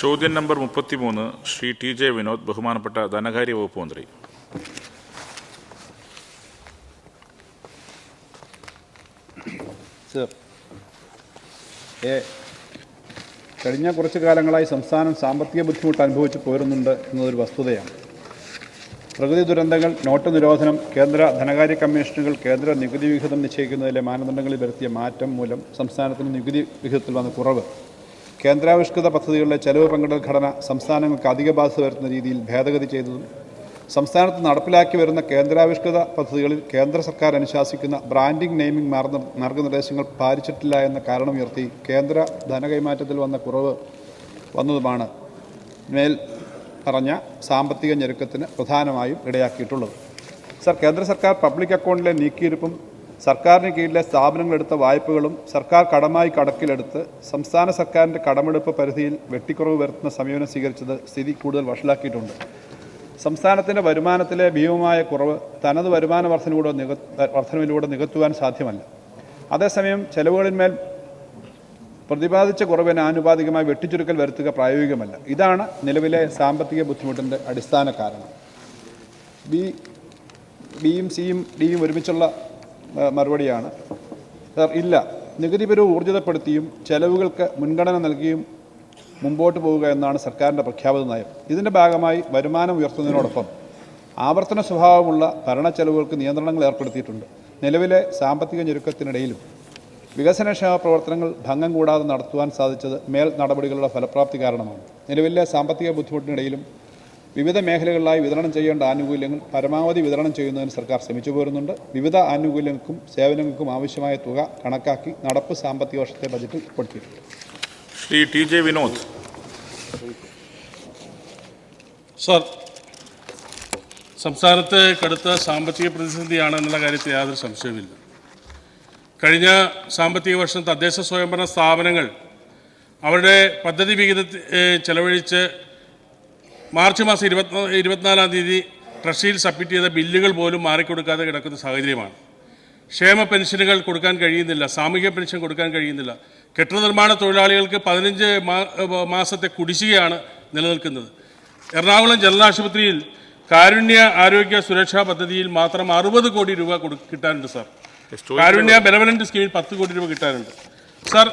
ചോദ്യം നമ്പർ മുപ്പത്തിമൂന്ന് Shri T J Vinod ബഹുമാനപ്പെട്ട ധനകാര്യ വകുപ്പ് മന്ത്രി. കഴിഞ്ഞ കുറച്ച് കാലങ്ങളായി സംസ്ഥാനം സാമ്പത്തിക ബുദ്ധിമുട്ട് അനുഭവിച്ചു പോരുന്നുണ്ട് എന്നതൊരു വസ്തുതയാണ്. പ്രകൃതി ദുരന്തങ്ങൾ നോട്ട് നിരോധനം കേന്ദ്ര ധനകാര്യ കമ്മീഷനുകൾ കേന്ദ്ര നികുതി വിഹിതം നിശ്ചയിക്കുന്നതിലെ മാനദണ്ഡങ്ങളിൽ വരുത്തിയ മാറ്റം മൂലം സംസ്ഥാനത്തിന് നികുതി വിഹിതത്തിൽ വന്ന കുറവ്. കേന്ദ്രാവിഷ്കൃത പദ്ധതികളുടെ ചെലവ് പങ്കിടൽ ഘടന സംസ്ഥാനങ്ങൾക്ക് അധിക ബാധ വരുത്തുന്ന രീതിയിൽ ഭേദഗതി ചെയ്തതും സംസ്ഥാനത്ത് നടപ്പിലാക്കി വരുന്ന കേന്ദ്രാവിഷ്കൃത പദ്ധതികളിൽ കേന്ദ്ര സർക്കാർ അനുശാസിക്കുന്ന ബ്രാൻഡിംഗ് നെയിമിംഗ് മാർഗ മാർഗനിർദ്ദേശങ്ങൾ പാലിച്ചിട്ടില്ല എന്ന കാരണം ഉയർത്തി കേന്ദ്ര ധനകൈമാറ്റത്തിൽ വന്ന കുറവ് വന്നതുമാണ് മേൽ പറഞ്ഞ സാമ്പത്തിക ഞെരുക്കത്തിന് പ്രധാനമായും ഇടയാക്കിയിട്ടുള്ളത്. സർ കേന്ദ്ര സർക്കാർ പബ്ലിക് അക്കൗണ്ടിലെ നീക്കിയിരുപ്പും സർക്കാരിന് കീഴിലെ സ്ഥാപനങ്ങളെടുത്ത വായ്പകളും സർക്കാർ കടമായി കടക്കിലെടുത്ത് സംസ്ഥാന സർക്കാരിന്റെ കടമെടുപ്പ് പരിധിയിൽ വെട്ടിക്കുറവ് വരുത്തുന്ന സമീപനം സ്വീകരിച്ചത് സ്ഥിതി കൂടുതൽ വഷളാക്കിയിട്ടുണ്ട്. സംസ്ഥാനത്തിന്റെ വരുമാനത്തിലെ ഭീമമായ കുറവ് തനത് വരുമാന വർധനയിലൂടെ നിക വർധനവിലൂടെ നികത്തുവാൻ സാധ്യമല്ല. അതേസമയം ചെലവുകളിന്മേൽ പ്രതിപാദിച്ച കുറവിന് ആനുപാതികമായി വെട്ടിച്ചുരുക്കൽ വരുത്തുക പ്രായോഗികമല്ല. ഇതാണ് നിലവിലെ സാമ്പത്തിക ബുദ്ധിമുട്ടിന്റെ അടിസ്ഥാന കാരണം. ബി ബിയും സിയും ഡിയും ഒരുമിച്ചുള്ള മറുപടിയാണ്. സാർ ഇല്ല. നികുതി പിരിവ് ഊർജിതപ്പെടുത്തിയും ചെലവുകൾക്ക് മുൻഗണന നൽകിയും മുമ്പോട്ട് പോവുക എന്നാണ് സർക്കാരിന്റെ പ്രഖ്യാപിത നയം. ഇതിന്റെ ഭാഗമായി വരുമാനം ഉയർത്തുന്നതിനോടൊപ്പം ആവർത്തന സ്വഭാവമുള്ള ഭരണ ചെലവുകൾക്ക് നിയന്ത്രണങ്ങൾ ഏർപ്പെടുത്തിയിട്ടുണ്ട്. നിലവിലെ സാമ്പത്തിക ഞെരുക്കത്തിനിടയിലും വികസനക്ഷേമ പ്രവർത്തനങ്ങൾ ഭംഗം കൂടാതെ നടത്തുവാൻ സാധിച്ചത് മേൽ നടപടികളുടെ ഫലപ്രാപ്തി കാരണമാണ്. നിലവിലെ സാമ്പത്തിക ബുദ്ധിമുട്ടിനിടയിലും വിവിധ മേഖലകളിലായി വിതരണം ചെയ്യേണ്ട ആനുകൂല്യങ്ങൾ പരമാവധി വിതരണം ചെയ്യുന്നതിന് സർക്കാർ ശ്രമിച്ചു പോരുന്നുണ്ട്. വിവിധ ആനുകൂല്യങ്ങൾക്കും സേവനങ്ങൾക്കും ആവശ്യമായ തുക കണക്കാക്കി നടപ്പ് സാമ്പത്തിക വർഷത്തെ ബജറ്റിൽ ഉൾപ്പെടുത്തിയിട്ടുണ്ട്. Shri T J Vinod. Sir സംസ്ഥാനത്ത് കടുത്ത സാമ്പത്തിക പ്രതിസന്ധിയാണ് എന്നുള്ള കാര്യത്തിൽ യാതൊരു സംശയവുമില്ല. കഴിഞ്ഞ സാമ്പത്തിക വർഷം തദ്ദേശ സ്വയംഭരണ സ്ഥാപനങ്ങൾ അവരുടെ പദ്ധതി വിഹിതത്തിൽ ചെലവഴിച്ച് മാർച്ച് മാസം ഇരുപത്തി ഇരുപത്തിനാലാം തീയതി ട്രഷറിയിൽ സബ്മിറ്റ് ചെയ്ത ബില്ലുകൾ പോലും മാറിക്കൊടുക്കാതെ കിടക്കുന്ന സാഹചര്യമാണ്. ക്ഷേമ പെൻഷനുകൾ കൊടുക്കാൻ കഴിയുന്നില്ല സാമൂഹ്യ പെൻഷൻ കൊടുക്കാൻ കഴിയുന്നില്ല. കെട്ടിട നിർമ്മാണ തൊഴിലാളികൾക്ക് പതിനഞ്ച് മാസത്തെ കുടിശ്ശികയാണ് നിലനിൽക്കുന്നത്. എറണാകുളം ജനറൽ ആശുപത്രിയിൽ കാരുണ്യ ആരോഗ്യ സുരക്ഷാ പദ്ധതിയിൽ മാത്രം അറുപത് കോടി രൂപ കൊടു കിട്ടാനുണ്ട് സാർ. കാരുണ്യ ബെനവലന്റ് സ്കീമിൽ പത്ത് കോടി രൂപ കിട്ടാനുണ്ട്. സാർ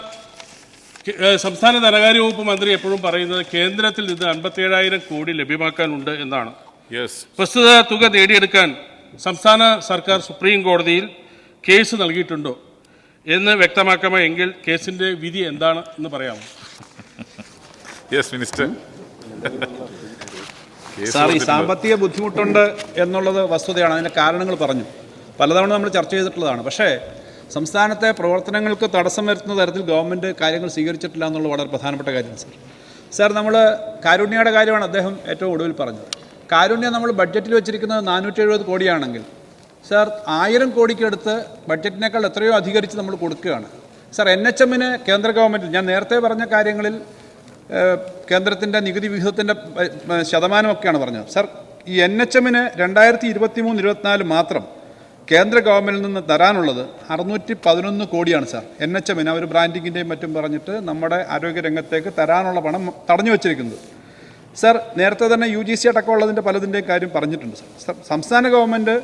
സംസ്ഥാന ധനകാര്യ വകുപ്പ് മന്ത്രി എപ്പോഴും പറയുന്നത് കേന്ദ്രത്തിൽ നിന്ന് അൻപത്തേഴായിരം കോടി ലഭ്യമാക്കാനുണ്ട് എന്നാണ്. യെസ് പ്രസ്തുത തുക നേടിയെടുക്കാൻ സംസ്ഥാന സർക്കാർ സുപ്രീം കോടതിയിൽ കേസ് നൽകിയിട്ടുണ്ടോ എന്ന് വ്യക്തമാക്കാമോ എങ്കിൽ കേസിന്റെ വിധി എന്താണ് എന്ന് പറയാമോ? യെസ് മിനിസ്റ്റർ സാർ ഈ സാമ്പത്തിക ബുദ്ധിമുട്ടുണ്ട് എന്നുള്ളത് വസ്തുതയാണ്. അതിന്റെ കാരണങ്ങൾ പറഞ്ഞു. പലതവണ നമ്മൾ ചർച്ച ചെയ്തിട്ടുള്ളതാണ്. പക്ഷേ സംസ്ഥാനത്തെ പ്രവർത്തനങ്ങൾക്ക് തടസ്സം വരുത്തുന്ന തരത്തിൽ ഗവൺമെന്റ് കാര്യങ്ങൾ സ്വീകരിച്ചിട്ടില്ല എന്നുള്ളത് വളരെ പ്രധാനപ്പെട്ട കാര്യമാണ് സാർ സാർ നമ്മൾ കാരുണ്യയുടെ കാര്യമാണ് അദ്ദേഹം ഏറ്റവും ഒടുവിൽ പറഞ്ഞത്. കാരുണ്യം നമ്മൾ ബഡ്ജറ്റിൽ വെച്ചിരിക്കുന്നത് നാനൂറ്റി എഴുപത് കോടിയാണെങ്കിൽ സാർ ആയിരം കോടിക്കടുത്ത് ബഡ്ജറ്റിനേക്കാൾ എത്രയോ അധികരിച്ച് നമ്മൾ കൊടുക്കുകയാണ്. സാർ എൻ എച്ച് എമ്മിന് കേന്ദ്ര ഗവൺമെന്റ് ഞാൻ നേരത്തെ പറഞ്ഞ കാര്യങ്ങളിൽ കേന്ദ്രത്തിന്റെ നികുതി വിഹിതത്തിന്റെ ശതമാനമൊക്കെയാണ് പറഞ്ഞത്. സാർ ഈ എൻ എച്ച് എമ്മിന് രണ്ടായിരത്തി ഇരുപത്തി മൂന്ന് ഇരുപത്തിനാല് മാത്രം കേന്ദ്ര ഗവൺമെന്റിൽ നിന്ന് തരാനുള്ളത് അറുന്നൂറ്റി പതിനൊന്ന് കോടിയാണ് സാർ. എൻ എച്ച് എമ്മിന് അവർ ബ്രാൻഡിങ്ങിന്റെയും മറ്റും പറഞ്ഞിട്ട് നമ്മുടെ ആരോഗ്യ രംഗത്തേക്ക് തരാനുള്ള പണം തടഞ്ഞു വച്ചിരിക്കുന്നത്. സാർ നേരത്തെ തന്നെ യു ജി സി അടക്കമുള്ളതിന്റെ പലതിന്റെയും കാര്യം പറഞ്ഞിട്ടുണ്ട് സർ. സംസ്ഥാന ഗവൺമെന്റ്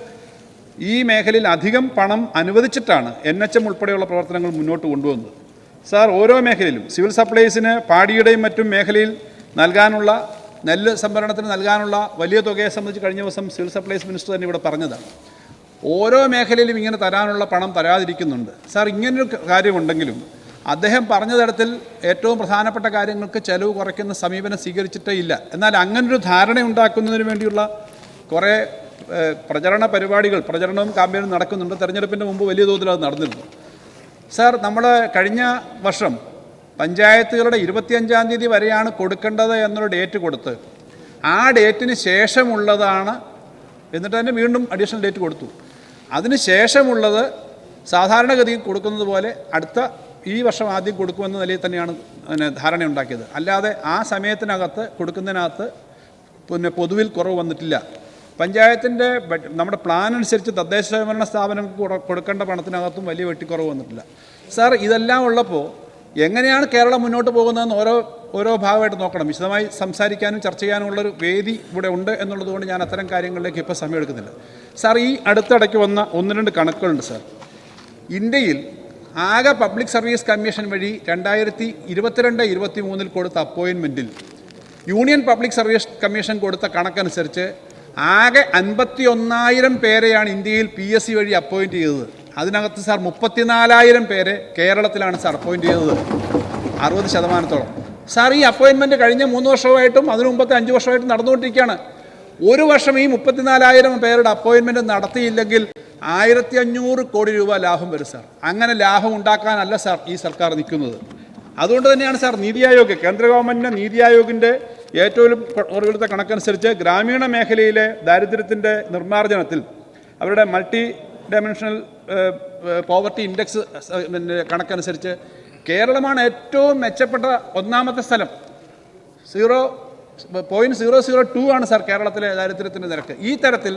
ഈ മേഖലയിൽ അധികം പണം അനുവദിച്ചിട്ടാണ് എൻ എച്ച് എം ഉൾപ്പെടെയുള്ള പ്രവർത്തനങ്ങൾ മുന്നോട്ട് കൊണ്ടുവന്നത്. സാർ ഓരോ മേഖലയിലും സിവിൽ സപ്ലൈസിന് പാടിയുടെയും മറ്റും മേഖലയിൽ നൽകാനുള്ള നെല്ല് സംഭരണത്തിന് നൽകാനുള്ള വലിയ തുകയെ സംബന്ധിച്ച് കഴിഞ്ഞ ദിവസം സിവിൽ സപ്ലൈസ് മിനിസ്റ്റർ തന്നെ ഇവിടെ പറഞ്ഞതാണ്. ഓരോ മേഖലയിലും ഇങ്ങനെ തരാനുള്ള പണം തരാതിരിക്കുന്നുണ്ട്. സാർ ഇങ്ങനൊരു കാര്യമുണ്ടെങ്കിലും അദ്ദേഹം പറഞ്ഞ തരത്തിൽ ഏറ്റവും പ്രധാനപ്പെട്ട കാര്യങ്ങൾക്ക് ചെലവ് കുറയ്ക്കുന്ന സമീപനം സ്വീകരിച്ചിട്ടേ ഇല്ല. എന്നാൽ അങ്ങനൊരു ധാരണ ഉണ്ടാക്കുന്നതിന് വേണ്ടിയുള്ള കുറേ പ്രചരണ പരിപാടികൾ പ്രചരണവും കാമ്പയിനും നടക്കുന്നുണ്ട്. തെരഞ്ഞെടുപ്പിന്റെ മുമ്പ് വലിയ തോതിൽ അത് നടന്നിരുന്നു. സാർ നമ്മൾ കഴിഞ്ഞ വർഷം പഞ്ചായത്തുകളുടെ ഇരുപത്തിയഞ്ചാം തീയതി വരെയാണ് കൊടുക്കേണ്ടത് എന്നൊരു ഡേറ്റ് കൊടുത്ത് ആ ഡേറ്റിന് ശേഷമുള്ളതാണ് എന്നിട്ട് തന്നെ വീണ്ടും അഡീഷണൽ ഡേറ്റ് കൊടുത്തു. അതിന് ശേഷമുള്ളത് സാധാരണഗതിയിൽ കൊടുക്കുന്നത് പോലെ അടുത്ത ഈ വർഷം ആദ്യം കൊടുക്കുമെന്ന നിലയിൽ തന്നെയാണ് പിന്നെ ധാരണയുണ്ടാക്കിയത് അല്ലാതെ ആ സമയത്തിനകത്ത് കൊടുക്കുന്നതിനകത്ത് പിന്നെ പൊതുവിൽ കുറവ് വന്നിട്ടില്ല. പഞ്ചായത്തിന്റെ നമ്മുടെ പ്ലാൻ അനുസരിച്ച് തദ്ദേശ സ്വയംഭരണ സ്ഥാപനങ്ങൾക്ക് കൊടുക്കേണ്ട പണത്തിനകത്തും വലിയ വെട്ടിക്കുറവ് വന്നിട്ടില്ല. സാർ ഇതെല്ലാം ഉള്ളപ്പോൾ എങ്ങനെയാണ് കേരളം മുന്നോട്ട് പോകുന്നതെന്ന് ഓരോ ഓരോ ഭാഗമായിട്ട് നോക്കണം. വിശദമായി സംസാരിക്കാനും ചർച്ച ചെയ്യാനുമുള്ളൊരു വേദി ഇവിടെ ഉണ്ട് എന്നുള്ളതുകൊണ്ട് ഞാൻ അത്തരം കാര്യങ്ങളിലേക്ക് ഇപ്പോൾ സമയം എടുക്കുന്നില്ല സാർ ഈ അടുത്തിടയ്ക്ക് വന്ന ഒന്ന് രണ്ട് കണക്കുകളുണ്ട് സാർ. ഇന്ത്യയിൽ ആകെ പബ്ലിക് സർവീസ് കമ്മീഷൻ വഴി രണ്ടായിരത്തി ഇരുപത്തിരണ്ട് ഇരുപത്തി മൂന്നിൽ കൊടുത്ത അപ്പോയിൻമെന്റിൽ യൂണിയൻ പബ്ലിക് സർവീസ് കമ്മീഷൻ കൊടുത്ത കണക്കനുസരിച്ച് ആകെ അൻപത്തി ഒന്നായിരം പേരെയാണ് ഇന്ത്യയിൽ പി എസ് സി വഴി അപ്പോയിന്റ് ചെയ്തത്. അതിനകത്ത് സാർ മുപ്പത്തിനാലായിരം പേരെ കേരളത്തിലാണ് സാർ അപ്പോയിന്റ് ചെയ്തത്. അറുപത് ശതമാനത്തോളം. സാർ ഈ അപ്പോയിൻമെന്റ് കഴിഞ്ഞ മൂന്ന് വർഷമായിട്ടും അതിനു മുമ്പത്തെ അഞ്ച് വർഷമായിട്ടും നടന്നുകൊണ്ടിരിക്കുകയാണ്. ഒരു വർഷം ഈ മുപ്പത്തിനാലായിരം പേരുടെ അപ്പോയിൻമെന്റ് നടത്തിയില്ലെങ്കിൽ ആയിരത്തി അഞ്ഞൂറ് കോടി രൂപ ലാഭം വരും സാർ. അങ്ങനെ ലാഭം ഉണ്ടാക്കാനല്ല സാർ ഈ സർക്കാർ നിൽക്കുന്നത്. അതുകൊണ്ട് തന്നെയാണ് സാർ നീതി ആയോഗ് കേന്ദ്ര ഗവൺമെന്റിന്റെ നീതി ആയോഗിന്റെ ഏറ്റവും ഒടുവിലത്തെ കണക്കനുസരിച്ച് ഗ്രാമീണ മേഖലയിലെ ദാരിദ്ര്യത്തിന്റെ നിർമ്മാർജനത്തിൽ അവരുടെ മൾട്ടി ഡയമെൻഷണൽ പോവർട്ടി ഇൻഡെക്സ് പിന്നെ കണക്കനുസരിച്ച് കേരളമാണ് ഏറ്റവും മെച്ചപ്പെട്ട ഒന്നാമത്തെ സ്ഥലം. Zero point zero zero two ആണ് സാർ കേരളത്തിലെ ദാരിദ്ര്യത്തിന്റെ നിരക്ക്. ഈ തരത്തിൽ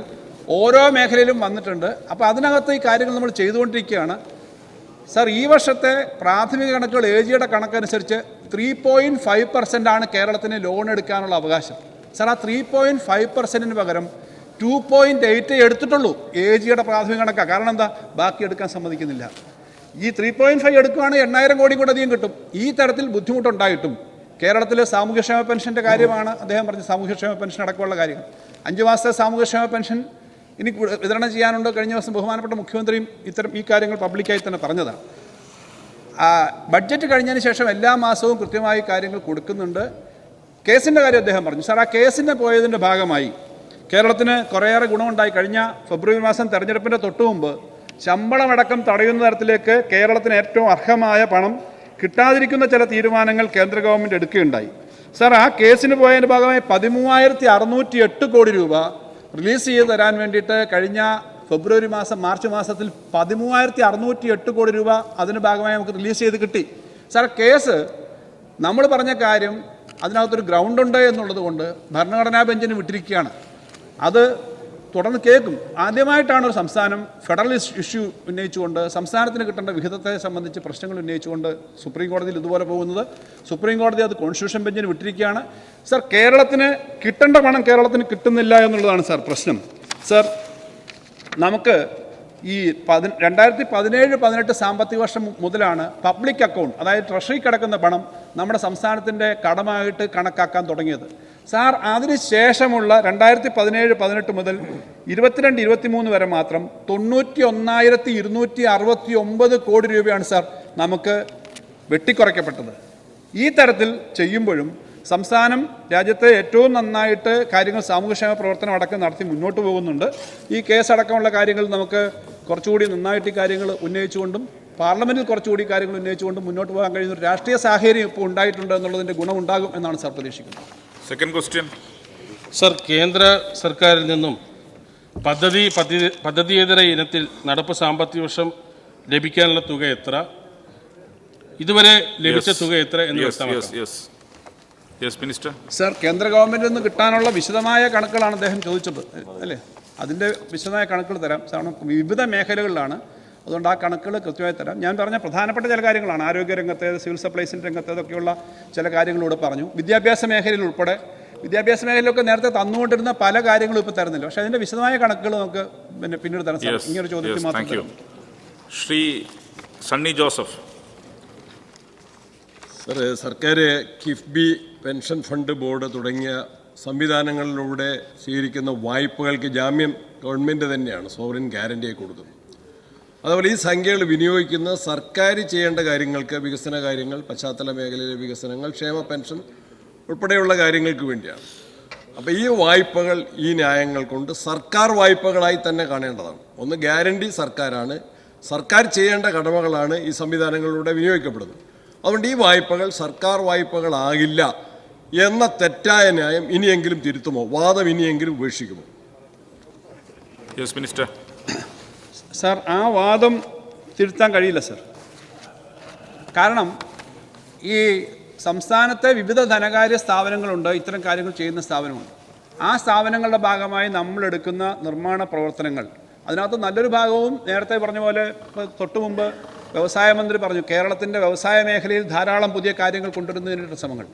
ഓരോ മേഖലയിലും വന്നിട്ടുണ്ട്. അപ്പോൾ അതിനകത്ത് ഈ കാര്യങ്ങൾ നമ്മൾ ചെയ്തുകൊണ്ടിരിക്കുകയാണ്. സാർ ഈ വർഷത്തെ പ്രാഥമിക കണക്കുകൾ എ ജിയുടെ കണക്കനുസരിച്ച് ത്രീ പോയിന്റ് ഫൈവ് പെർസെന്റ് ആണ് കേരളത്തിന് ലോൺ എടുക്കാനുള്ള അവകാശം. സാർ ആ ത്രീ പോയിന്റ് ഫൈവ് പെർസെന്റിന് പകരം ടു പോയിന്റ് എയ്റ്റ് എടുത്തിട്ടുള്ളൂ. എ ജിയുടെ പ്രാഥമിക കണക്കാണ് കാരണം എന്താ? ബാക്കി എടുക്കാൻ സമ്മതിക്കുന്നില്ല. ഈ ത്രീ പോയിന്റ് ഫൈവ് എടുക്കുകയാണെങ്കിൽ എണ്ണായിരം കോടി കൂടെ അധികം കിട്ടും. ഈ തരത്തിൽ ബുദ്ധിമുട്ടുണ്ടായിട്ടും കേരളത്തിലെ സാമൂഹ്യക്ഷേമ പെൻഷന്റെ കാര്യമാണ് അദ്ദേഹം പറഞ്ഞ സാമൂഹ്യക്ഷേമ പെൻഷൻ അടക്കമുള്ള കാര്യങ്ങൾ. അഞ്ച് മാസത്തെ സാമൂഹ്യക്ഷേമ പെൻഷൻ ഇനി വിതരണം ചെയ്യാനുണ്ട്. കഴിഞ്ഞ ദിവസം ബഹുമാനപ്പെട്ട മുഖ്യമന്ത്രിയും ഇത്തരം ഈ കാര്യങ്ങൾ പബ്ലിക്കായി തന്നെ പറഞ്ഞതാണ്. ബഡ്ജറ്റ് കഴിഞ്ഞതിന് ശേഷം എല്ലാ മാസവും കൃത്യമായി കാര്യങ്ങൾ കൊടുക്കുന്നുണ്ട്. കേസിന്റെ കാര്യം അദ്ദേഹം പറഞ്ഞു. സാർ ആ കേസിന്റെ പോയതിന്റെ ഭാഗമായി കേരളത്തിന് കുറേയേറെ ഗുണമുണ്ടായി. കഴിഞ്ഞ ഫെബ്രുവരി മാസം തെരഞ്ഞെടുപ്പിന്റെ തൊട്ടു മുമ്പ് ശമ്പളമടക്കം തടയുന്ന തരത്തിലേക്ക് കേരളത്തിന് ഏറ്റവും അർഹമായ പണം കിട്ടാതിരിക്കുന്ന ചില തീരുമാനങ്ങൾ കേന്ദ്ര ഗവൺമെന്റ് എടുക്കുകയുണ്ടായി. സാർ ആ കേസിന് പോയതിന്റെ ഭാഗമായി പതിമൂവായിരത്തി അറുന്നൂറ്റി എട്ട് കോടി രൂപ റിലീസ് ചെയ്ത് തരാൻ വേണ്ടിയിട്ട് കഴിഞ്ഞ ഫെബ്രുവരി മാസം മാർച്ച് മാസത്തിൽ പതിമൂവായിരത്തി അറുന്നൂറ്റി എട്ട് കോടി രൂപ അതിന് ഭാഗമായി നമുക്ക് റിലീസ് ചെയ്ത് കിട്ടി. സാർ കേസ് നമ്മൾ പറഞ്ഞ കാര്യം അതിനകത്തൊരു ഗ്രൗണ്ട് ഉണ്ട് എന്നുള്ളത് കൊണ്ട് ഭരണഘടനാ ബെഞ്ചിന് വിട്ടിരിക്കുകയാണ്. അത് തുടർന്ന് കേൾക്കും. ആദ്യമായിട്ടാണ് ഒരു സംസ്ഥാനം ഫെഡറലിസ്റ്റ് ഇഷ്യൂ ഉന്നയിച്ചുകൊണ്ട് സംസ്ഥാനത്തിന് കിട്ടേണ്ട വിഹിതത്തെ സംബന്ധിച്ച് പ്രശ്നങ്ങൾ ഉന്നയിച്ചുകൊണ്ട് സുപ്രീം കോടതിയിൽ ഇതുപോലെ പോകുന്നത്. സുപ്രീം കോടതി അത് കോൺസ്റ്റിറ്റ്യൂഷൻ ബെഞ്ചിന് വിട്ടിരിക്കുകയാണ്. സർ കേരളത്തിന് കിട്ടേണ്ട പണം കേരളത്തിന് കിട്ടുന്നില്ല എന്നുള്ളതാണ് സർ പ്രശ്നം. സർ നമുക്ക് ഈ പതി രണ്ടായിരത്തി പതിനേഴ് പതിനെട്ട് സാമ്പത്തിക വർഷം മുതലാണ് പബ്ലിക് അക്കൗണ്ട് അതായത് ട്രഷറി കിടക്കുന്ന പണം നമ്മുടെ സംസ്ഥാനത്തിന്റെ കടമായിട്ട് കണക്കാക്കാൻ തുടങ്ങിയത്. സാർ അതിന് ശേഷമുള്ള രണ്ടായിരത്തി പതിനേഴ് പതിനെട്ട് മുതൽ ഇരുപത്തിരണ്ട് ഇരുപത്തിമൂന്ന് വരെ മാത്രം തൊണ്ണൂറ്റി ഒന്നായിരത്തി ഇരുന്നൂറ്റി അറുപത്തി ഒമ്പത് കോടി രൂപയാണ് സാർ നമുക്ക് വെട്ടിക്കുറയ്ക്കപ്പെട്ടത്. ഈ തരത്തിൽ ചെയ്യുമ്പോഴും സംസ്ഥാനം രാജ്യത്തെ ഏറ്റവും നന്നായിട്ട് കാര്യങ്ങൾ സാമൂഹ്യക്ഷേമ പ്രവർത്തനം അടക്കം നടത്തി മുന്നോട്ട് പോകുന്നുണ്ട്. ഈ കേസ് അടക്കമുള്ള കാര്യങ്ങൾ നമുക്ക് കുറച്ചുകൂടി നന്നായിട്ട് ഈ കാര്യങ്ങൾ ഉന്നയിച്ചുകൊണ്ടും പാർലമെന്റിൽ കുറച്ചുകൂടി കാര്യങ്ങൾ ഉന്നയിച്ചുകൊണ്ടും മുന്നോട്ട് പോകാൻ കഴിയുന്ന ഒരു രാഷ്ട്രീയ സാഹചര്യം ഇപ്പോൾ ഉണ്ടായിട്ടുണ്ട് എന്നുള്ളതിന്റെ ഗുണമുണ്ടാകും എന്നാണ് സാർ പ്രതീക്ഷിക്കുന്നത്. സെക്കൻഡ് ക്വസ്റ്റ്യൻ സർ കേന്ദ്ര സർക്കാരിൽ നിന്നും പദ്ധതി പദ്ധതി പദ്ധതിയേതര ഇനത്തിൽ നടപ്പ് സാമ്പത്തിക വർഷം ലഭിക്കാനുള്ള തുക എത്ര? ഇതുവരെ ലഭിച്ച തുക എത്ര എന്ന് യെസ് വ്യക്തമാക്കാം. യെസ് മിനിസ്റ്റർ സർ കേന്ദ്ര ഗവൺമെന്റിൽ നിന്ന് കിട്ടാനുള്ള വിശദമായ കണക്കുകളാണ് അദ്ദേഹം ചോദിച്ചത്. അല്ലേ? അതിന്റെ വിശദമായ കണക്കുകൾ തരാം. കാരണം വിവിധ മേഖലകളിലാണ്. അതുകൊണ്ട് ആ കണക്കുകൾ കൃത്യമായി തരാം. ഞാൻ പറഞ്ഞ പ്രധാനപ്പെട്ട ചില കാര്യങ്ങളാണ്. ആരോഗ്യ രംഗത്തെ സിവിൽ സപ്ലൈസിന്റെ രംഗത്തേതൊക്കെയുള്ള ചില കാര്യങ്ങളിലൂടെ പറഞ്ഞു. വിദ്യാഭ്യാസ മേഖലയിൽ ഉൾപ്പെടെ. വിദ്യാഭ്യാസ മേഖലയിലൊക്കെ നേരത്തെ തന്നുകൊണ്ടിരുന്ന പല കാര്യങ്ങളും ഇപ്പോൾ തരുന്നില്ല. പക്ഷേ അതിന്റെ വിശദമായ കണക്കുകൾ നമുക്ക് പിന്നെ പിന്നീട് തരാം. സാർ ഇങ്ങനൊരു ചോദ്യത്തിൽ മാത്രം ശ്രീ സണ്ണി ജോസഫ്. സർ സർക്കാർ കിഫ്ബി പെൻഷൻ ഫണ്ട് ബോർഡ് തുടങ്ങിയ സംവിധാനങ്ങളിലൂടെ സ്വീകരിക്കുന്ന വായ്പകൾക്ക് ജാമ്യം ഗവൺമെന്റ് തന്നെയാണ് സോവറിൻ ഗ്യാരണ്ടിയായി കൊടുക്കുന്നത് അതുപോലെ ഈ സംഖ്യകൾ വിനിയോഗിക്കുന്ന സർക്കാർ ചെയ്യേണ്ട കാര്യങ്ങൾക്ക് വികസന കാര്യങ്ങൾ പശ്ചാത്തല മേഖലയിലെ വികസനങ്ങൾ ക്ഷേമ പെൻഷൻ ഉൾപ്പെടെയുള്ള കാര്യങ്ങൾക്ക് വേണ്ടിയാണ്. അപ്പോൾ ഈ വായ്പകൾ ഈ ന്യായങ്ങൾ കൊണ്ട് സർക്കാർ വായ്പകളായി തന്നെ കാണേണ്ടതാണ്. ഒന്ന് ഗ്യാരണ്ടി സർക്കാരാണ്. സർക്കാർ ചെയ്യേണ്ട കടമകളാണ് ഈ സംവിധാനങ്ങളിലൂടെ വിനിയോഗിക്കപ്പെടുന്നത്. അതുകൊണ്ട് ഈ വായ്പകൾ സർക്കാർ വായ്പകളാകില്ല എന്ന തെറ്റായ ന്യായം ഇനിയെങ്കിലും തിരുത്തുമോ? വാദം ഇനിയെങ്കിലും ഉപേക്ഷിക്കുമോ? യെസ് മിനിസ്റ്റർ സാർ ആ വാദം തിരുത്താൻ കഴിയില്ല സാർ. കാരണം ഈ സംസ്ഥാനത്തെ വിവിധ ധനകാര്യ സ്ഥാപനങ്ങളുണ്ട് ഇത്തരം കാര്യങ്ങൾ ചെയ്യുന്ന സ്ഥാപനമുണ്ട്. ആ സ്ഥാപനങ്ങളുടെ ഭാഗമായി നമ്മളെടുക്കുന്ന നിർമ്മാണ പ്രവർത്തനങ്ങൾ അതിനകത്ത് നല്ലൊരു ഭാഗവും നേരത്തെ പറഞ്ഞ പോലെ തൊട്ടുമുമ്പ് മുമ്പ് വ്യവസായ മന്ത്രി പറഞ്ഞു കേരളത്തിന്റെ വ്യവസായ മേഖലയിൽ ധാരാളം പുതിയ കാര്യങ്ങൾ കൊണ്ടുവരുന്നതിനുള്ള ശ്രമങ്ങൾ.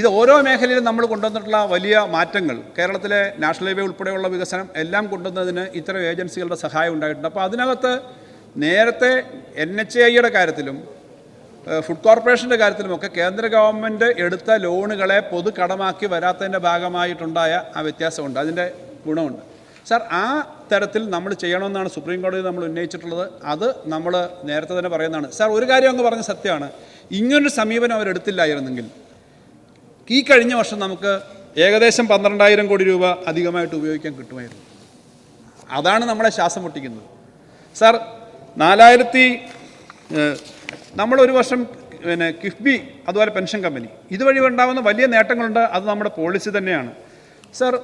ഇത് ഓരോ മേഖലയിലും നമ്മൾ കൊണ്ടുവന്നിട്ടുള്ള വലിയ മാറ്റങ്ങൾ കേരളത്തിലെ നാഷണൽ ഹൈവേ ഉൾപ്പെടെയുള്ള വികസനം എല്ലാം കൊണ്ടുവന്നതിന് ഇത്തരം ഏജൻസികളുടെ സഹായം ഉണ്ടായിട്ടുണ്ട്. അപ്പോൾ അതിനകത്ത് നേരത്തെ എൻ എച്ച് ഐയുടെ കാര്യത്തിലും ഫുഡ് കോർപ്പറേഷന്റെ കാര്യത്തിലുമൊക്കെ കേന്ദ്ര ഗവൺമെന്റ് എടുത്ത ലോണുകളെ പൊതു കടമാക്കി വരാത്തതിന്റെ ഭാഗമായിട്ടുണ്ടായ ആ വ്യത്യാസമുണ്ട്. അതിന്റെ ഗുണമുണ്ട്. സാർ ആ തരത്തിൽ നമ്മൾ ചെയ്യണമെന്നാണ് സുപ്രീം കോടതി നമ്മൾ ഉന്നയിച്ചിട്ടുള്ളത്. അത് നമ്മൾ നേരത്തെ തന്നെ പറയുന്നതാണ്. സാർ ഒരു കാര്യം അങ്ങ് പറഞ്ഞ സത്യമാണ്. ഇങ്ങനൊരു സമീപനം അവരെടുത്തില്ലായിരുന്നെങ്കിൽ ഈ കഴിഞ്ഞ വർഷം നമുക്ക് ഏകദേശം പന്ത്രണ്ടായിരം കോടി രൂപ അധികമായിട്ട് ഉപയോഗിക്കാൻ കിട്ടുമായിരുന്നു. അതാണ് നമ്മളെ ശ്വാസം പൊട്ടിക്കുന്നത് സാർ നാലായിരത്തി നമ്മളൊരു വർഷം പിന്നെ കിഫ്ബി അതുപോലെ പെൻഷൻ കമ്പനി ഇതുവഴി ഉണ്ടാകുന്ന വലിയ നേട്ടങ്ങളുണ്ട്. അത് നമ്മുടെ പോളിസി തന്നെയാണ്. സാർ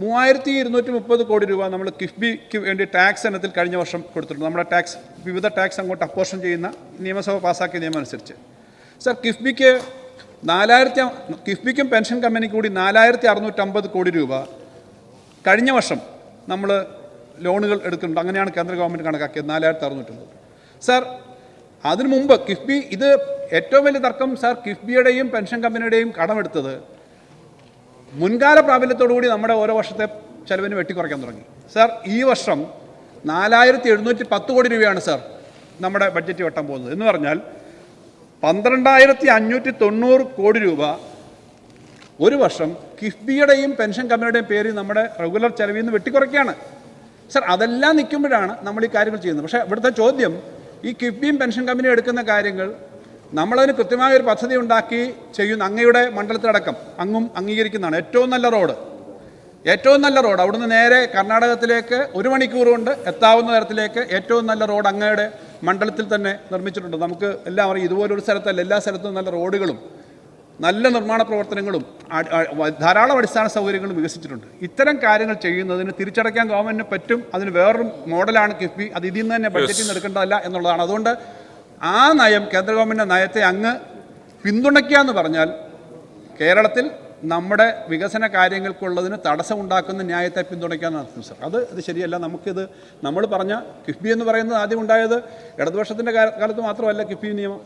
മൂവായിരത്തി ഇരുന്നൂറ്റി മുപ്പത് കോടി രൂപ നമ്മൾ കിഫ്ബിക്ക് വേണ്ടി ടാക്സ് ഇനത്തിൽ കഴിഞ്ഞ വർഷം കൊടുത്തിട്ടുണ്ട്. നമ്മുടെ ടാക്സ് വിവിധ ടാക്സ് അങ്ങോട്ട് അപ്പോർഷൻ ചെയ്യുന്ന നിയമസഭ പാസ്സാക്കിയ നിയമം അനുസരിച്ച്. സർ കിഫ്ബിക്ക് നാലായിരത്തി കിഫ്ബിക്കും പെൻഷൻ കമ്പനിക്കും കൂടി നാലായിരത്തി അറുന്നൂറ്റമ്പത് കോടി രൂപ കഴിഞ്ഞ വർഷം നമ്മൾ ലോണുകൾ എടുക്കുന്നുണ്ട്. അങ്ങനെയാണ് കേന്ദ്ര ഗവൺമെന്റ് കണക്കാക്കിയത് നാലായിരത്തി അറുന്നൂറ്റമ്പത് സാർ അതിനു മുമ്പ് കിഫ്ബി ഇത് ഏറ്റവും വലിയ തർക്കം സാർ കിഫ്ബിയുടെയും പെൻഷൻ കമ്പനിയുടെയും കടമെടുത്തത് മുൻകാല പ്രാബല്യത്തോടുകൂടി നമ്മുടെ ഓരോ വർഷത്തെ ചെലവിന് വെട്ടിക്കുറയ്ക്കാൻ തുടങ്ങി. സാർ ഈ വർഷം നാലായിരത്തി എഴുന്നൂറ്റി പത്ത് കോടി രൂപയാണ് സാർ നമ്മുടെ ബഡ്ജറ്റ് വെട്ടാൻ പോകുന്നത്. എന്ന് പറഞ്ഞാൽ പന്ത്രണ്ടായിരത്തി അഞ്ഞൂറ്റി തൊണ്ണൂറ് കോടി രൂപ ഒരു വർഷം കിഫ്ബിയുടെയും പെൻഷൻ കമ്പനിയുടെയും പേര് നമ്മുടെ റെഗുലർ ചെലവിൽ നിന്ന് വെട്ടിക്കുറയ്ക്കുകയാണ് സർ അതെല്ലാം നിൽക്കുമ്പോഴാണ് നമ്മൾ ഈ കാര്യങ്ങൾ ചെയ്യുന്നത്. പക്ഷേ ഇവിടുത്തെ ചോദ്യം ഈ കിഫ്ബിയും പെൻഷൻ കമ്പനിയും എടുക്കുന്ന കാര്യങ്ങൾ നമ്മളതിന് കൃത്യമായ ഒരു പദ്ധതി ഉണ്ടാക്കി ചെയ്യുന്ന അങ്ങയുടെ മണ്ഡലത്തിലടക്കം അങ്ങും അംഗീകരിക്കുന്നതാണ്. ഏറ്റവും നല്ല റോഡ്. ഏറ്റവും നല്ല റോഡ്. അവിടുന്ന് നേരെ കർണാടകത്തിലേക്ക് ഒരു മണിക്കൂർ കൊണ്ട് എത്താവുന്ന തരത്തിലേക്ക് ഏറ്റവും നല്ല റോഡ് അങ്ങയുടെ മണ്ഡലത്തിൽ തന്നെ നിർമ്മിച്ചിട്ടുണ്ട്. നമുക്ക് എല്ലാം അറിയാം ഇതുപോലൊരു സ്ഥലത്തല്ല എല്ലാ സ്ഥലത്തും നല്ല റോഡുകളും നല്ല നിർമ്മാണ പ്രവർത്തനങ്ങളും ധാരാളം അടിസ്ഥാന സൗകര്യങ്ങളും വികസിച്ചിട്ടുണ്ട്. ഇത്തരം കാര്യങ്ങൾ ചെയ്യുന്നതിന് തിരിച്ചടയ്ക്കാൻ ഗവൺമെന്റിന് പറ്റും. അതിന് വേറൊരു മോഡലാണ് കിഫ്ബി. അത് ഇതിൽ നിന്ന് തന്നെ ബഡ്ജറ്റിൽ നിന്ന് എടുക്കേണ്ടതല്ല എന്നുള്ളതാണ്. അതുകൊണ്ട് ആ നയം കേന്ദ്ര ഗവൺമെന്റ് നയത്തെ അങ്ങ് പിന്തുണയ്ക്കുക എന്ന് പറഞ്ഞാൽ കേരളത്തിൽ നമ്മുടെ വികസന കാര്യങ്ങൾക്കുള്ളതിന് തടസ്സമുണ്ടാക്കുന്ന ന്യായത്തെ പിന്തുണയ്ക്കാൻ അർത്ഥം സർ. അത് ഇത് ശരിയല്ല. നമുക്കിത് നമ്മൾ പറഞ്ഞ കിഫ്ബി എന്ന് പറയുന്നത് ആദ്യം ഉണ്ടായത് ഇടതുപക്ഷത്തിന്റെ കാലത്ത് മാത്രമല്ല കിഫ്ബി നിയമം.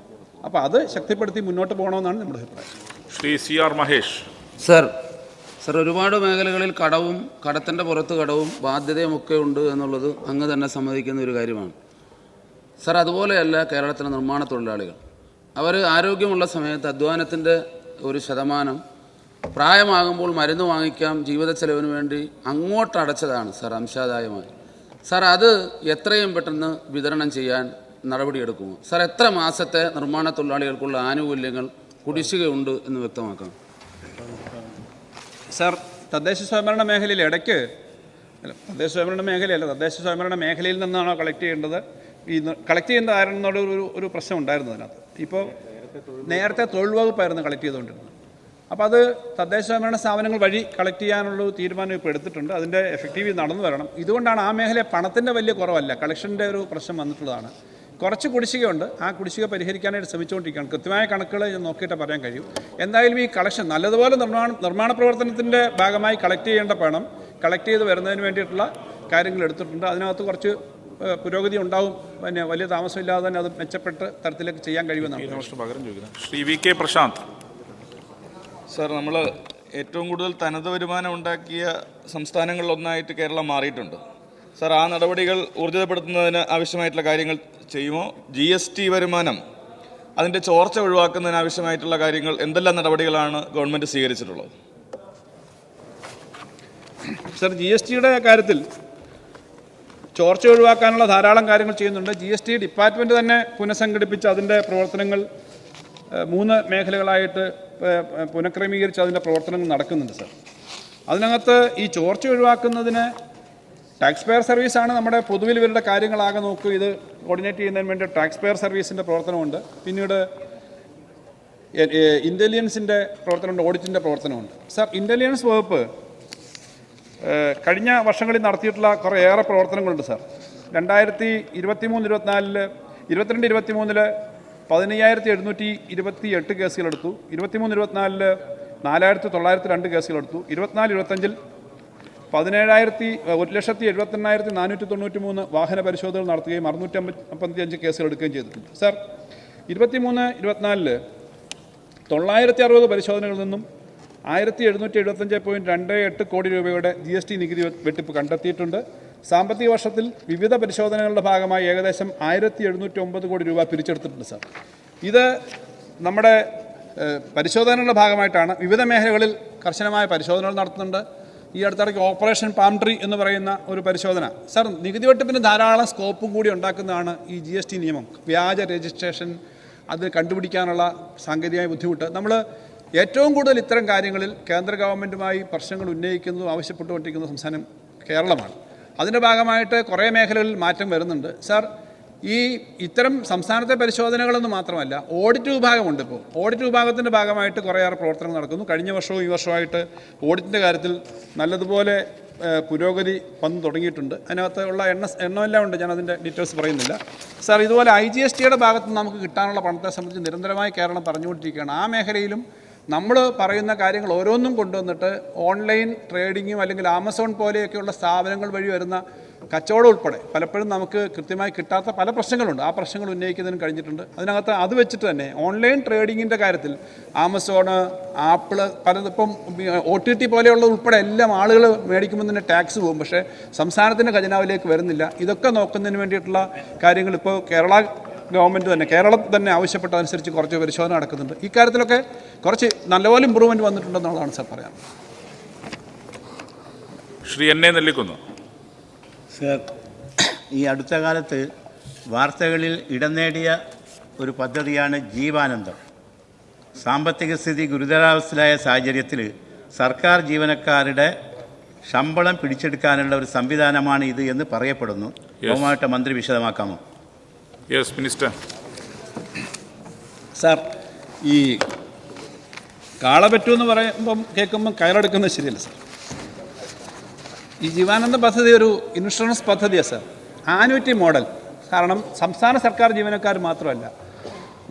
അപ്പോൾ അത് ശക്തിപ്പെടുത്തി മുന്നോട്ട് പോകണമെന്നാണ് നമ്മുടെ അഭിപ്രായം. Shri C R Mahesh. Sir sir ഒരുപാട് മേഖലകളിൽ കടവും കടത്തിന്റെ പുറത്ത് കടവും ബാധ്യതയും ഒക്കെ ഉണ്ട് എന്നുള്ളത് അങ്ങ് തന്നെ സമ്മതിക്കുന്ന ഒരു കാര്യമാണ്. സർ അതുപോലെയല്ല കേരളത്തിലെ നിർമ്മാണ തൊഴിലാളികൾ അവർ ആരോഗ്യമുള്ള സമയത്ത് അധ്വാനത്തിന്റെ ഒരു ശതമാനം പ്രായമാകുമ്പോൾ മരുന്ന് വാങ്ങിക്കാം ജീവിത ചെലവിന് വേണ്ടി അങ്ങോട്ട് അടച്ചതാണ് സർ അംശാദായമായി. സർ അത് എത്രയും പെട്ടെന്ന് വിതരണം ചെയ്യാൻ നടപടിയെടുക്കുമോ സർ എത്ര മാസത്തെ നിർമ്മാണ തൊഴിലാളികൾക്കുള്ള ആനുകൂല്യങ്ങൾ കുടിശ്ശികയുണ്ട് എന്ന് വ്യക്തമാക്കാം. സർ തദ്ദേശ സ്വയംഭരണ മേഖലയിൽ ഇടയ്ക്ക് തദ്ദേശ സ്വയംഭരണ മേഖലയല്ല തദ്ദേശ സ്വയംഭരണ മേഖലയിൽ നിന്നാണോ കളക്ട് ചെയ്യേണ്ടത്? ഈ കളക്ട് ചെയ്യുന്ന ആരെന്നുള്ള ഒരു ഒരു പ്രശ്നം ഉണ്ടായിരുന്നു അതിനകത്ത്. ഇപ്പോൾ നേരത്തെ തൊഴിൽ വകുപ്പായിരുന്നു കളക്ട് ചെയ്തുകൊണ്ടിരുന്നത്. അപ്പോൾ അത് തദ്ദേശ സ്വയംഭരണ സ്ഥാപനങ്ങൾ വഴി കളക്ട് ചെയ്യാനുള്ള തീരുമാനം ഇപ്പോൾ എടുത്തിട്ടുണ്ട്. അതിന്റെ എഫക്റ്റീവ് നടന്നു വരണം. ഇതുകൊണ്ടാണ് ആ മേഖലയെ പണത്തിന്റെ വലിയ കുറവല്ല കളക്ഷന്റെ ഒരു പ്രശ്നം വന്നിട്ടുള്ളതാണ്. കുറച്ച് കുടിശ്ശികയുണ്ട്. ആ കുടിശ്ശിക പരിഹരിക്കാനായിട്ട് ശ്രമിച്ചുകൊണ്ടിരിക്കുകയാണ്. കൃത്യമായ കണക്കുകൾ ഞാൻ നോക്കിയിട്ട് പറയാൻ കഴിയും. എന്തായാലും ഈ കളക്ഷൻ നല്ലതുപോലെ നിർമ്മാണ നിർമ്മാണ പ്രവർത്തനത്തിന്റെ ഭാഗമായി കളക്ട് ചെയ്യേണ്ട പണം കളക്ട് ചെയ്ത് വരുന്നതിന് വേണ്ടിയിട്ടുള്ള കാര്യങ്ങൾ എടുത്തിട്ടുണ്ട്. അതിനകത്ത് കുറച്ച് പുരോഗതി ഉണ്ടാവും. പിന്നെ വലിയ താമസമില്ലാതെ തന്നെ അത് മെച്ചപ്പെട്ട തരത്തിലേക്ക് ചെയ്യാൻ കഴിയുമെന്നാണ് Shri V K Prashanth. Sir നമ്മൾ ഏറ്റവും കൂടുതൽ തനത് വരുമാനം ഉണ്ടാക്കിയ സംസ്ഥാനങ്ങളിലൊന്നായിട്ട് കേരളം മാറിയിട്ടുണ്ട്. സാർ ആ നടപടികൾ ഊർജിതപ്പെടുത്തുന്നതിന് ആവശ്യമായിട്ടുള്ള കാര്യങ്ങൾ ചെയ്യുമോ? ജി എസ് ടി വരുമാനം അതിന്റെ ചോർച്ച ഒഴിവാക്കുന്നതിന് ആവശ്യമായിട്ടുള്ള കാര്യങ്ങൾ എന്തെല്ലാം നടപടികളാണ് ഗവൺമെന്റ് സ്വീകരിച്ചിട്ടുള്ളത്? സാർ ജി എസ് ടിയുടെ കാര്യത്തിൽ ചോർച്ച ഒഴിവാക്കാനുള്ള ധാരാളം കാര്യങ്ങൾ ചെയ്യുന്നുണ്ട്. ജി എസ് ടി ഡിപ്പാർട്ട്മെന്റ് തന്നെ പുനഃസംഘടിപ്പിച്ച് അതിന്റെ പ്രവർത്തനങ്ങൾ മൂന്ന് മേഖലകളായിട്ട് പുനഃക്രമീകരിച്ച് അതിന്റെ പ്രവർത്തനങ്ങൾ നടക്കുന്നുണ്ട് സർ. അതിനകത്ത് ഈ ചോർച്ച ഒഴിവാക്കുന്നതിന് ടാക്സ് പെയർ സർവീസാണ് നമ്മുടെ പൊതുവിൽ ഇവരുടെ കാര്യങ്ങളാകെ നോക്കുക ഇത് കോർഡിനേറ്റ് ചെയ്യുന്നതിന് വേണ്ടി ടാക്സ് പെയർ സർവീസിന്റെ പ്രവർത്തനമുണ്ട്. പിന്നീട് ഇന്റലിജൻസിന്റെ പ്രവർത്തനമുണ്ട് ഓഡിറ്റിന്റെ പ്രവർത്തനമുണ്ട്. സർ ഇന്റലിജൻസ് വകുപ്പ് കഴിഞ്ഞ വർഷങ്ങളിൽ നടത്തിയിട്ടുള്ള കുറേയേറെ പ്രവർത്തനങ്ങളുണ്ട് സാർ. രണ്ടായിരത്തി ഇരുപത്തി മൂന്ന് ഇരുപത്തിനാലിൽ ഇരുപത്തിരണ്ട് ഇരുപത്തി മൂന്നിൽ പതിനയ്യായിരത്തി എഴുന്നൂറ്റി ഇരുപത്തി എട്ട് കേസുകളെടുത്തു ഇരുപത്തിമൂന്ന് ഇരുപത്തിനാലിൽ നാലായിരത്തി തൊള്ളായിരത്തി രണ്ട് കേസുകളെടുത്തു ഇരുപത്തിനാല് ഇരുപത്തഞ്ചിൽ പതിനേഴായിരത്തി ഒരു ലക്ഷത്തി എഴുപത്തെണ്ണായിരത്തി നാനൂറ്റി തൊണ്ണൂറ്റി മൂന്ന് വാഹന പരിശോധനകൾ നടത്തുകയും അറുന്നൂറ്റി അമ്പത്തി അഞ്ച് കേസുകൾ എടുക്കുകയും ചെയ്തിട്ടുണ്ട്. സാർ ഇരുപത്തിമൂന്ന് ഇരുപത്തിനാലിൽ തൊള്ളായിരത്തി അറുപത് പരിശോധനകളിൽ നിന്നും ആയിരത്തി എഴുന്നൂറ്റി എഴുപത്തഞ്ച് പോയിന്റ് രണ്ട് എട്ട് കോടി രൂപയുടെ ജി എസ് ടി നികുതി വെട്ടിപ്പ് കണ്ടെത്തിയിട്ടുണ്ട്. സാമ്പത്തിക വർഷത്തിൽ വിവിധ പരിശോധനകളുടെ ഭാഗമായി ഏകദേശം ആയിരത്തി എഴുന്നൂറ്റി ഒമ്പത് കോടി രൂപ പിരിച്ചെടുത്തിട്ടുണ്ട് സാർ. ഇത് നമ്മുടെ പരിശോധനകളുടെ ഭാഗമായിട്ടാണ് വിവിധ മേഖലകളിൽ കർശനമായ പരിശോധനകൾ നടത്തുന്നുണ്ട്. ഈ അടുത്തിടയ്ക്ക് ഓപ്പറേഷൻ പാംട്രി എന്ന് പറയുന്ന ഒരു പരിശോധന. സാർ നികുതി വെട്ടിപ്പിന് ധാരാളം സ്കോപ്പും കൂടി ഉണ്ടാക്കുന്നതാണ് ഈ ജി എസ് ടി നിയമം. വ്യാജ രജിസ്ട്രേഷൻ അത് കണ്ടുപിടിക്കാനുള്ള സാങ്കേതികമായ ബുദ്ധിമുട്ട്. നമ്മൾ ഏറ്റവും കൂടുതൽ ഇത്തരം കാര്യങ്ങളിൽ കേന്ദ്ര ഗവൺമെന്റുമായി പ്രശ്നങ്ങൾ ഉന്നയിക്കുന്നതും ആവശ്യപ്പെട്ടുകൊണ്ടിരിക്കുന്ന സംസ്ഥാനം കേരളമാണ്. അതിന്റെ ഭാഗമായിട്ട് കുറേ മേഖലകളിൽ മാറ്റം വരുന്നുണ്ട്. സാർ ഈ ഇത്തരം സംസ്ഥാനത്തെ പരിശോധനകളെന്ന് മാത്രമല്ല ഓഡിറ്റ് വിഭാഗമുണ്ട് ഇപ്പോൾ. ഓഡിറ്റ് വിഭാഗത്തിന്റെ ഭാഗമായിട്ട് കുറേയേറെ പ്രവർത്തനങ്ങൾ നടക്കുന്നു. കഴിഞ്ഞ വർഷവും ഈ വർഷമായിട്ട് ഓഡിറ്റിന്റെ കാര്യത്തിൽ നല്ലതുപോലെ പുരോഗതി വന്ന് തുടങ്ങിയിട്ടുണ്ട്. അതിനകത്ത് ഉള്ള എണ്ണ എണ്ണമെല്ലാം ഉണ്ട്. ഞാൻ അതിന്റെ ഡീറ്റെയിൽസ് പറയുന്നില്ല. സാർ ഇതുപോലെ ഐ ജി എസ് ടിയുടെ ഭാഗത്ത് നമുക്ക് കിട്ടാനുള്ള പണത്തെ സംബന്ധിച്ച് നിരന്തരമായി കേരളം പറഞ്ഞുകൊണ്ടിരിക്കുകയാണ്. ആ മേഖലയിലും നമ്മൾ പറയുന്ന കാര്യങ്ങൾ ഓരോന്നും കൊണ്ടുവന്നിട്ട് ഓൺലൈൻ ട്രേഡിങ്ങും അല്ലെങ്കിൽ ആമസോൺ പോലെയൊക്കെയുള്ള സ്ഥാപനങ്ങൾ വഴി വരുന്ന കച്ചവടം ഉൾപ്പെടെ പലപ്പോഴും നമുക്ക് കൃത്യമായി കിട്ടാത്ത പല പ്രശ്നങ്ങളുണ്ട്. ആ പ്രശ്നങ്ങൾ ഉന്നയിക്കുന്നതിന് കഴിഞ്ഞിട്ടുണ്ട്. അതിനകത്ത് അത് വെച്ചിട്ട് തന്നെ ഓൺലൈൻ ട്രേഡിങ്ങിന്റെ കാര്യത്തിൽ ആമസോണ് ആപ്പിൾ പലതിപ്പം ഒ ടി ടി പോലെയുള്ള ഉൾപ്പെടെ എല്ലാം ആളുകൾ മേടിക്കുമ്പോൾ തന്നെ ടാക്സ് പോകും. പക്ഷേ സംസ്ഥാനത്തിന്റെ ഖജനാവിലേക്ക് വരുന്നില്ല. ഇതൊക്കെ നോക്കുന്നതിന് വേണ്ടിയിട്ടുള്ള കാര്യങ്ങൾ ഇപ്പോൾ കേരള ഗവൺമെന്റ് തന്നെ കേരളത്തിൽ തന്നെ ആവശ്യപ്പെട്ടതനുസരിച്ച് കുറച്ച് പരിശോധന നടക്കുന്നുണ്ട്. ഇക്കാര്യത്തിലൊക്കെ കുറച്ച് നല്ലപോലെ ഇമ്പ്രൂവ്മെന്റ് വന്നിട്ടുണ്ടെന്നുള്ളതാണ് സാർ പറയാൻ. ശ്രീ എന്നെ എ സാർ സർ ഈ അടുത്ത കാലത്ത് വാർത്തകളിൽ ഇടം നേടിയ ഒരു പദ്ധതിയാണ് ജീവാനന്ദം. സാമ്പത്തിക സ്ഥിതി ഗുരുതരാവസ്ഥയിലായ സാഹചര്യത്തിൽ സർക്കാർ ജീവനക്കാരുടെ ശമ്പളം പിടിച്ചെടുക്കാനുള്ള ഒരു സംവിധാനമാണ് ഇത് എന്ന് പറയപ്പെടുന്നു. ബഹുമാനപ്പെട്ട മന്ത്രി വിശദമാക്കാമോ? യെസ് മിനിസ്റ്റർ സാർ ഈ കാളപറ്റു എന്ന് പറയുമ്പം കേൾക്കുമ്പം കയറെടുക്കുന്നത് ശരിയല്ല സാർ ഈ ജീവാനന്ദ പദ്ധതി ഒരു ഇൻഷുറൻസ് പദ്ധതിയാണ് സാർ ആനുവിറ്റി മോഡൽ. കാരണം സംസ്ഥാന സർക്കാർ ജീവനക്കാർ മാത്രമല്ല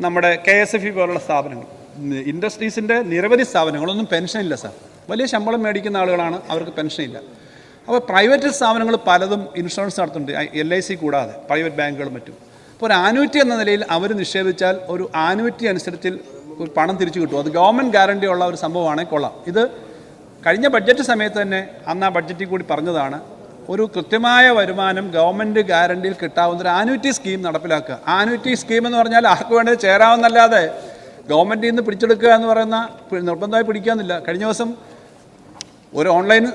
നമ്മുടെ കെ എസ് എഫ് ഇ പോലുള്ള സ്ഥാപനങ്ങൾ ഇൻഡസ്ട്രീസിന്റെ നിരവധി സ്ഥാപനങ്ങളൊന്നും പെൻഷൻ ഇല്ല സാർ വലിയ ശമ്പളം മേടിക്കുന്ന ആളുകളാണ് അവർക്ക് പെൻഷൻ ഇല്ല. അപ്പോൾ പ്രൈവറ്റ് സ്ഥാപനങ്ങൾ പലതും ഇൻഷുറൻസ് നടത്തുന്നുണ്ട്. എൽ ഐ സി കൂടാതെ പ്രൈവറ്റ് ബാങ്കുകളും മറ്റും. അപ്പോൾ ഒരു ആനുവിറ്റി എന്ന നിലയിൽ അവർ നിക്ഷേപിച്ചാൽ ഒരു ആനുവിറ്റി അനുസരിച്ചിൽ ഒരു പണം തിരിച്ചു കിട്ടും. അത് ഗവൺമെന്റ് ഗ്യാരണ്ടി ഉള്ള ഒരു സംഭവമാണ് കൊള്ളാം. ഇത് കഴിഞ്ഞ ബഡ്ജറ്റ് സമയത്ത് തന്നെ അന്ന് ആ ബഡ്ജറ്റിൽ കൂടി പറഞ്ഞതാണ് ഒരു കൃത്യമായ വരുമാനം ഗവൺമെന്റ് ഗ്യാരണ്ടിയിൽ കിട്ടാവുന്ന ഒരു ആനുവിറ്റി സ്കീം നടപ്പിലാക്കുക. ആനുവിറ്റി സ്കീം എന്ന് പറഞ്ഞാൽ ആർക്ക് വേണ്ടത് ചേരാവുന്നല്ലാതെ ഗവൺമെന്റിൽ നിന്ന് പിടിച്ചെടുക്കുക എന്ന് പറയുന്ന നിർബന്ധമായി പിടിക്കാമെന്നില്ല കഴിഞ്ഞ ദിവസം ഒരു ഓൺലൈൻ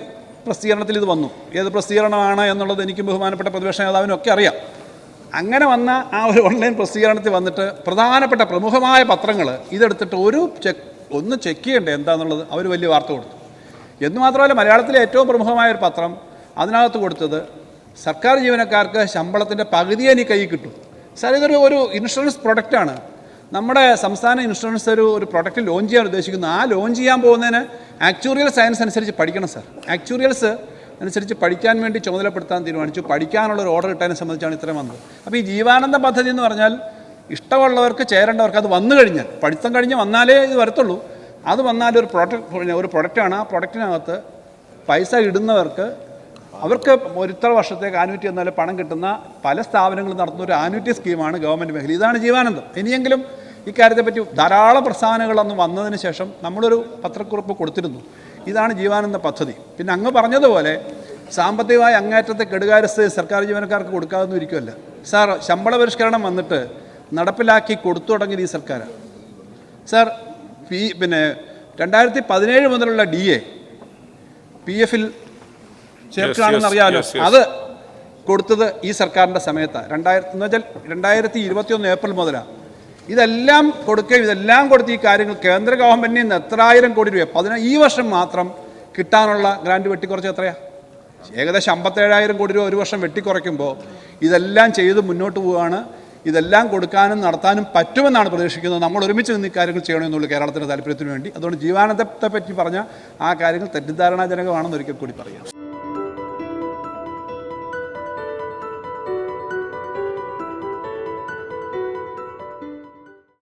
പ്രസിദ്ധീകരണത്തിൽ ഇത് വന്നു. ഏത് പ്രസിദ്ധീകരണമാണ് എന്നുള്ളത് എനിക്കും ബഹുമാനപ്പെട്ട പ്രതിപക്ഷ നേതാവിനും ഒക്കെ അറിയാം. അങ്ങനെ വന്ന ആ ഒരു ഓൺലൈൻ പ്രസിദ്ധീകരണത്തിൽ വന്നിട്ട് പ്രധാനപ്പെട്ട പ്രമുഖമായ പത്രങ്ങൾ ഇതെടുത്തിട്ട് ഒരു ചെക്ക് ഒന്ന് ചെക്ക് ചെയ്യണ്ടേ എന്താണെന്നുള്ളത് അവർ വലിയ വാർത്ത കൊടുത്തു. എന്ന് മാത്രമല്ല മലയാളത്തിലെ ഏറ്റവും പ്രമുഖമായ ഒരു പത്രം അതിനകത്ത് കൊടുത്തത് സർക്കാർ ജീവനക്കാർക്ക് ശമ്പളത്തിന്റെ പകുതി ഇനി കൈ കിട്ടും. സാർ ഇതൊരു ഒരു ഇൻഷുറൻസ് പ്രൊഡക്റ്റാണ് നമ്മുടെ സംസ്ഥാന ഇൻഷുറൻസ് ഒരു ഒരു പ്രൊഡക്റ്റ് ലോഞ്ച് ചെയ്യാൻ ഉദ്ദേശിക്കുന്നു. ആ ലോഞ്ച് ചെയ്യാൻ പോകുന്നതിന് ആക്ച്വറിയൽ സയൻസ് അനുസരിച്ച് പഠിക്കണം സാർ. ആക്ച്വറിയൽസ് അനുസരിച്ച് പഠിക്കാൻ വേണ്ടി ചുമതലപ്പെടുത്താൻ തീരുമാനിച്ചു. പഠിക്കാനുള്ള ഒരു ഓർഡർ കിട്ടാനെ സംബന്ധിച്ചാണ് ഇത്രയും വന്നത്. അപ്പോൾ ഈ ജീവാനന്ദ പദ്ധതി എന്ന് പറഞ്ഞാൽ ഇഷ്ടമുള്ളവർക്ക് ചേരേണ്ടവർക്ക് അത് വന്നു കഴിഞ്ഞാൽ പഠിത്തം കഴിഞ്ഞ് വന്നാലേ ഇത് വരത്തുള്ളൂ. അത് വന്നാൽ ഒരു പ്രൊഡക്റ്റ് ഒരു പ്രൊഡക്റ്റാണ് ആ പ്രൊഡക്റ്റിനകത്ത് പൈസ ഇടുന്നവർക്ക് അവർക്ക് ഒരിത്ര വർഷത്തേക്ക് ആനുവിറ്റി എന്നാൽ പണം കിട്ടുന്ന പല സ്ഥാപനങ്ങളും നടത്തുന്ന ഒരു ആനുവിറ്റി സ്കീമാണ് ഗവൺമെന്റ് മേഖല. ഇതാണ് ജീവാനന്ദം. ഇനിയെങ്കിലും ഇക്കാര്യത്തെപ്പറ്റി ധാരാളം പ്രസ്ഥാനങ്ങളൊന്നും വന്നതിന് ശേഷം നമ്മളൊരു പത്രക്കുറിപ്പ് കൊടുത്തിരുന്നു. ഇതാണ് ജീവാനന്ദ പദ്ധതി. പിന്നെ അങ്ങ് പറഞ്ഞതുപോലെ സാമ്പത്തികമായി അങ്ങേറ്റത്തെ കെടുകാര്യസ്ഥ സർക്കാർ ജീവനക്കാർക്ക് കൊടുക്കാതെന്നും ഇരിക്കുമല്ല സാർ ശമ്പള പരിഷ്കരണം വന്നിട്ട് നടപ്പിലാക്കി കൊടുത്തു തുടങ്ങിയത് ഈ സർക്കാരാണ് സാർ പി പിന്നെ രണ്ടായിരത്തി പതിനേഴ് മുതലുള്ള ഡി എ പി എഫിൽ ചേർക്കുകയാണെന്ന് അറിയാമല്ലോ. അത് കൊടുത്തത് ഈ സർക്കാരിന്റെ സമയത്താണ് രണ്ടായിരത്തി എന്ന് വെച്ചാൽ രണ്ടായിരത്തി ഇരുപത്തിയൊന്ന് ഏപ്രിൽ മുതലാണ് ഇതെല്ലാം കൊടുക്കുകയും ഇതെല്ലാം കൊടുത്ത് ഈ കാര്യങ്ങൾ കേന്ദ്ര ഗവൺമെന്റിൽ നിന്ന് എത്രായിരം കോടി രൂപ പതിന ഈ വർഷം മാത്രം കിട്ടാനുള്ള ഗ്രാൻഡ് വെട്ടിക്കുറച്ച് എത്രയാണ് ഏകദേശം അമ്പത്തേഴായിരം കോടി രൂപ ഒരു വർഷം വെട്ടിക്കുറയ്ക്കുമ്പോൾ ഇതെല്ലാം ചെയ്ത് മുന്നോട്ട് പോവുകയാണ് ഇതെല്ലാം കൊടുക്കാനും നടത്താനും പറ്റുമെന്നാണ് പ്രതീക്ഷിക്കുന്നത്. നമ്മൾ ഒരുമിച്ച് നിന്ന് ഈ കാര്യങ്ങൾ ചെയ്യണമെന്നുള്ള കേരളത്തിന്റെ താല്പര്യത്തിന് വേണ്ടി. അതുകൊണ്ട് ജീവാനന്ദത്തെ പറ്റി പറഞ്ഞ ആ കാര്യങ്ങൾ തെറ്റിദ്ധാരണാജനകമാണെന്ന് ഒരിക്കൽ കൂടി പറയാം.